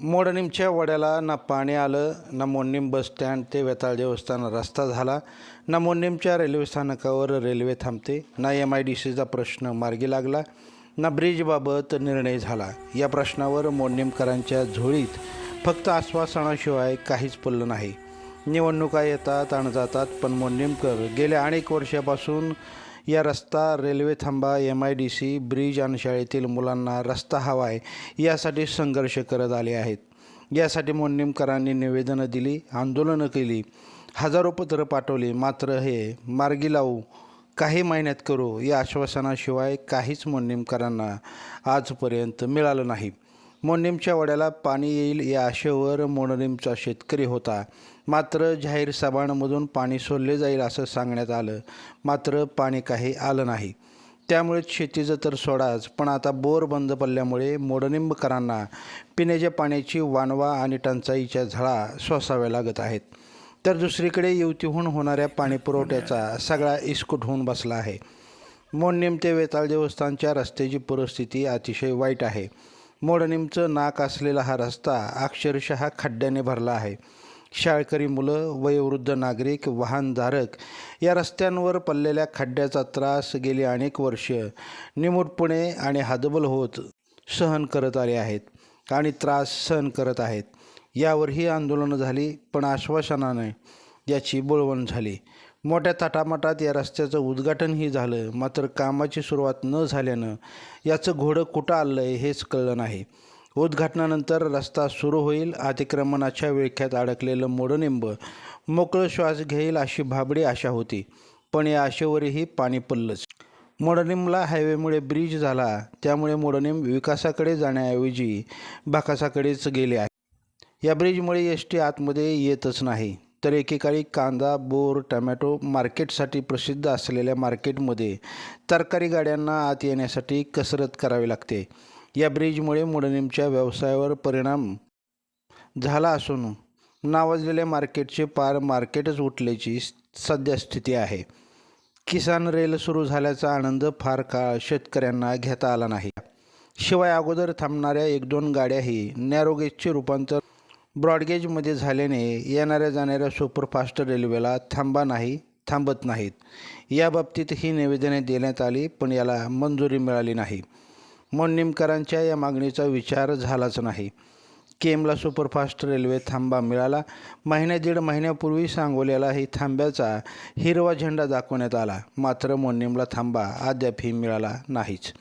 मोडणीमच्या वड्याला ना पाणी आलं ना मोडणीम बस स्टँड ते वेताळ देवस्थान रस्ता झाला. ना मोडणीमच्या रेल्वे स्थानकावर रेल्वे थांबते ना एम आय डी सीचा प्रश्न मार्गी लागला ना ब्रिजबाबत निर्णय झाला. या प्रश्नावर मोडणीमकरांच्या झोळीत फक्त आश्वासनाशिवाय काहीच पडलं नाही. निवडणुका येतात आणि जातात पण मोडणीमकर गेल्या अनेक वर्षापासून या रस्ता रेल्वे थांबा M I D C bridge आणि शाळेतील मुलांना रस्ता हवा आहे यासाठी संघर्ष करत आले आहेत. यासाठी मोडणीमकरांनी निवेदनं दिली आंदोलनं केली. हजारो पत्रं पाठवली मात्र हे मार्गी लावू काही महिन्यात करू या आश्वासनाशिवाय काहीच मोडणीमकरांना आजपर्यंत मिळालं नाही. मोनिमच्या वड्याला पाणी येईल या आशेवर मोडणीमचा शेतकरी होता. मात्र जाहीर सभांमधून पाणी सोडले जाईल असं सांगण्यात आलं. मात्र पाणी काही आलं नाही. त्यामुळे शेतीचं तर सोडाच पण आता बोर बंद पडल्यामुळे मोडनिंबकरांना पिण्याच्या पाण्याची वानवा आणि टंचाईच्या झळा सोसाव्या लागत आहेत. तर दुसरीकडे युतीहून होणाऱ्या पाणीपुरवठ्याचा सगळा इस्कूट होऊन बसला आहे. मोडनिम ते वेताळ देवस्थानच्या रस्त्याची परिस्थिती अतिशय वाईट आहे. मोडणीमचं नाक असलेला हा रस्ता अक्षरशः खड्ड्याने भरला आहे. शाळकरी मुलं वयोवृद्ध नागरिक वाहनधारक या रस्त्यांवर पडलेल्या खड्ड्याचा त्रास गेली अनेक वर्ष. निमूटपणे आणि हादबल होत सहन करत आले आहेत आणि त्रास सहन करत आहेत. यावरही आंदोलनं झाली पण आश्वासनाने याची बोळवण झाली. मोठ्या थाटामाटात या रस्त्याचं उद्घाटनही झालं. मात्र कामाची सुरुवात न झाल्यानं याचं घोडं कुठं आलं आहे हेच कळलं नाही. उद्घाटनानंतर रस्ता सुरू होईल अतिक्रमणाच्या विळख्यात अडकलेलं मोडनिंब मोकळं श्वास घेईल अशी भाबडी आशा होती. पण या आशेवरही पाणी पडलंच. मोडनिमला हायवेमुळे ब्रिज झाला. त्यामुळे मोडनिम विकासाकडे जाण्याऐवजी बाकासाकडेच गेले आहे. या ब्रिजमुळे एस टी आतमध्ये येतच नाही. तर एकेकाळी कांदा बोर टमॅटो मार्केटसाठी प्रसिद्ध असलेल्या मार्केटमध्ये तरकारी गाड्यांना आत येण्यासाठी कसरत करावी लागते. या ब्रिजमुळे मुडनीमच्या व्यवसायावर परिणाम झाला असून नावाजलेल्या मार्केटचे पार मार्केटच उठल्याची सध्या स्थिती आहे. किसान रेल सुरू झाल्याचा आनंद फार काळ शेतकऱ्यांना घेता आला नाही. शिवाय अगोदर थांबणाऱ्या एक दोन गाड्याही नॅरोगेजचे रूपांतर ब्रॉडगेजमध्ये झाल्याने येणाऱ्या जाणाऱ्या सुपरफास्ट रेल्वेला थांबा नाही थांबत नाहीत. याबाबतीत ही निवेदने देण्यात आली पण याला मंजुरी मिळाली नाही. मोडनिमकरांच्या या मागणीचा विचार झालाच नाही. केमला सुपरफास्ट रेल्वे थांबा मिळाला. महिन्या दीड महिन्यापूर्वी सांगोल्यालाही थांब्याचा हिरवा झेंडा दाखवण्यात आला. मात्र मोडनिमला थांबा अद्यापही मिळाला नाहीच.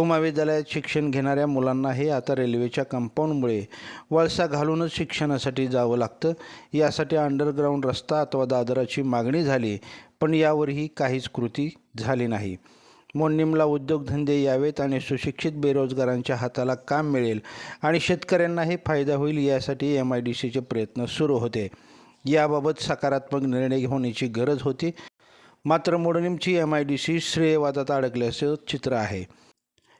महाविद्यालयात शिक्षण घेणाऱ्या मुलांनाही आता रेल्वेच्या कंपाऊंडमुळे वळसा घालूनच शिक्षणासाठी जावं लागतं. यासाठी अंडरग्राऊंड रस्ता अथवा दादराची मागणी झाली पण यावरही काहीच कृती झाली नाही. मोडनिमला उद्योगधंदे यावेत आणि सुशिक्षित बेरोजगारांच्या हाताला काम मिळेल आणि शेतकऱ्यांनाही फायदा होईल यासाठी एम आय डी सीचे प्रयत्न सुरू होते. याबाबत सकारात्मक निर्णय होण्याची गरज होती. मात्र मोडनिमची एम आय डी सी श्रेयवादात अडकल्याचं चित्र आहे.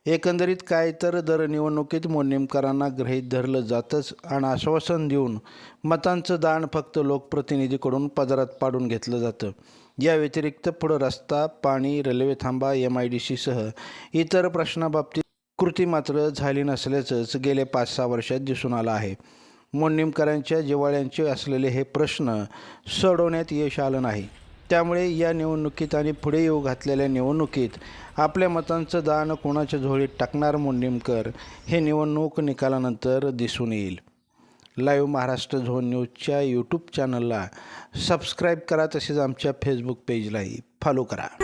एकंदरीत काय तर दर निवडणुकीत मोडनिमकरांना गृहीत धरलं जातंच आणि आश्वासन देऊन मतांचं दान फक्त लोकप्रतिनिधीकडून पदरात पाडून घेतलं जातं. या व्यतिरिक्त पुढं रस्ता पाणी रेल्वे थांबा एम आय डी सीसह इतर प्रश्नाबाबतीत कृती मात्र झाली नसल्याचंच गेले पाच सहा वर्षात दिसून आलं आहे. मोडनिमकरांच्या जिवाळ्यांचे असलेले हे प्रश्न सोडवण्यात यश आलं नाही. त्यामुळे या निवडणुकीत आणि पुढे येऊ घातलेल्या निवडणुकीत आपल्या मतांचं दान कोणाच्या झोळीत टाकणार मुंडेमकर हे निवडणूक निकालानंतर दिसून येईल. लाईव्ह महाराष्ट्र झोन न्यूजच्या यूट्यूब चॅनलला सबस्क्राईब करा तसेच आमच्या फेसबुक पेजलाही फॉलो करा.